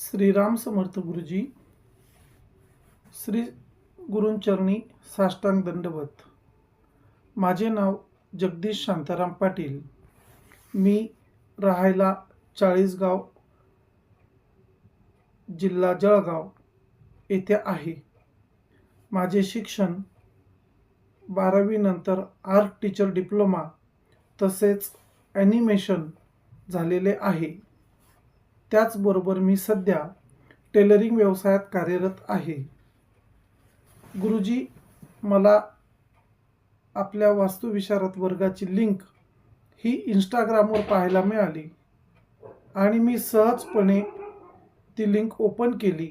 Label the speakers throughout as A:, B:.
A: श्रीराम समर्थ गुरुजी श्री गुरुंचरणी साष्टांग दंडवत. माझे नाव जगदीश शांताराम पाटील. मी राहायला चाळीसगाव जिल्हा जळगाव येथे आहे. माझे शिक्षण बारावीनंतर आर्ट टीचर डिप्लोमा तसेच ॲनिमेशन झालेले आहे. त्याचबरोबर मी सध्या टेलरिंग व्यवसायात कार्यरत आहे. गुरुजी मला आपल्या वास्तुविशारद वर्गाची लिंक ही इंस्टाग्रामवर पाहायला मिळाली आणि मी सहजपणे ती लिंक ओपन केली.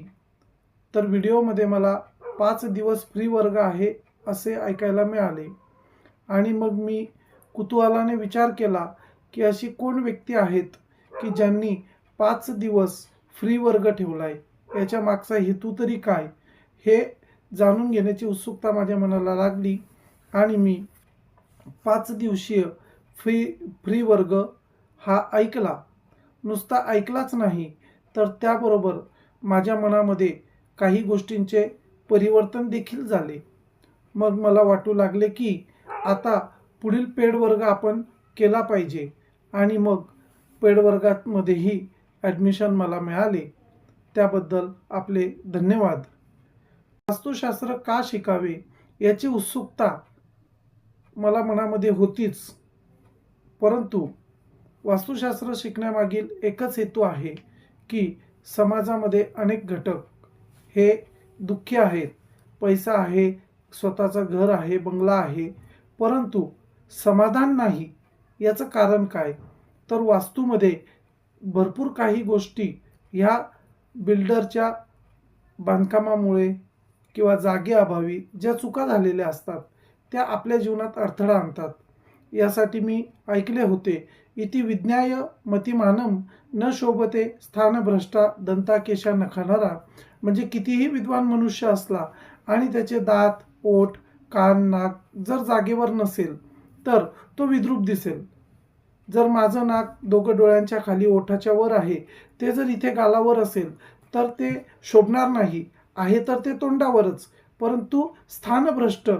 A: तर व्हिडिओमध्ये मला पाच दिवस फ्री वर्ग आहे असे ऐकायला मिळाले आणि मग मी कुतूहलाने विचार केला की अशी कोण व्यक्ती आहेत की ज्यांनी पाच दिवस फ्री वर्ग ठेवलाय. याच्या मागचा हेतू तरी काय? हे जाणून घेण्याची उत्सुकता माझ्या मनाला लागली आणि मी पाच दिवसीय फ्री फ्री वर्ग हा ऐकला. नुसता ऐकलाच नाही तर त्याबरोबर माझ्या मनामध्ये काही गोष्टींचे परिवर्तन देखील झाले. मग मला वाटू लागले की आता पुढील पेड वर्ग आपण केला पाहिजे आणि मग पेड वर्गामध्येही ॲडमिशन मला मिळाले. त्याबद्दल आपले धन्यवाद. वास्तुशास्त्र का शिकावे याची उत्सुकता मला मनामध्ये होतीच. परंतु वास्तुशास्त्र शिकण्यामागील एकच हेतू आहे की समाजामध्ये अनेक घटक हे दुःखी आहेत. पैसा आहे स्वतःचं घर आहे बंगला आहे. परंतु समाधान नाही याचं कारण काय? तर वास्तूमध्ये भरपूर काही गोष्टी ह्या बिल्डरच्या बांधकामामुळे किंवा जागेअभावी ज्या चुका झालेल्या असतात त्या आपल्या जीवनात अडथळा आणतात. यासाठी मी ऐकले होते इति विज्ञाय मतिमानम न शोभते स्थानभ्रष्टा दंताकेशा नखणारा. म्हणजे कितीही विद्वान मनुष्य असला आणि त्याचे दात ओठ कान नाक जर जागेवर नसेल तर तो विद्रूप दिसेल. जर माझं नाक दोघं डोळ्यांच्या खाली ओठाच्या वर आहे ते जर इथे गालावर असेल तर ते शोभणार नाही. आहे तर ते तोंडावरच. परंतु स्थानभ्रष्ट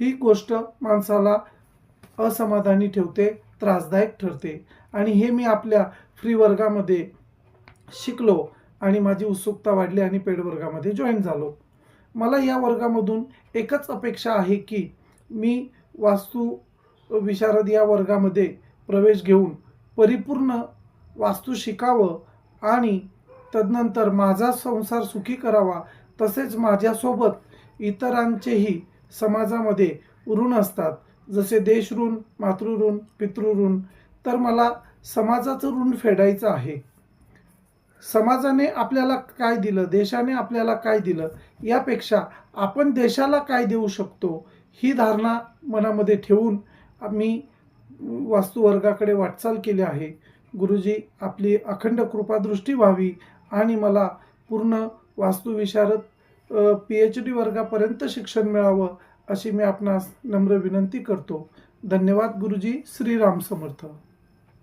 A: ही गोष्ट माणसाला असमाधानी ठेवते त्रासदायक ठरते. आणि हे मी आपल्या फ्री वर्गामध्ये शिकलो आणि माझी उत्सुकता वाढली आणि पेड वर्गामध्ये जॉईन झालो. मला या वर्गामधून एकच अपेक्षा आहे की मी वास्तू विशारद या वर्गामध्ये प्रवेश घेऊन परिपूर्ण वास्तू शिकावं आणि तदनंतर माझा संसार सुखी करावा तसेच माझ्यासोबत इतरांचेही समाजामध्ये ऋण असतात. जसे देश ऋण मातृऋण पितृऋण तर मला समाजाचं ऋण फेडायचं आहे. समाजाने आपल्याला काय दिलं? देशाने आपल्याला काय दिलं? यापेक्षा आपण देशाला काय देऊ शकतो? ही धारणा मनामध्ये ठेवून मी वास्तुवर्गाकडे वाटचाल केली आहे. गुरुजी आपली अखंड कृपादृष्टी व्हावी आणि मला पूर्ण वास्तुविशारद पी एच डी वर्गापर्यंत शिक्षण मिळावं अशी मी आपणास नम्र विनंती करतो. धन्यवाद गुरुजी. श्रीराम समर्थ.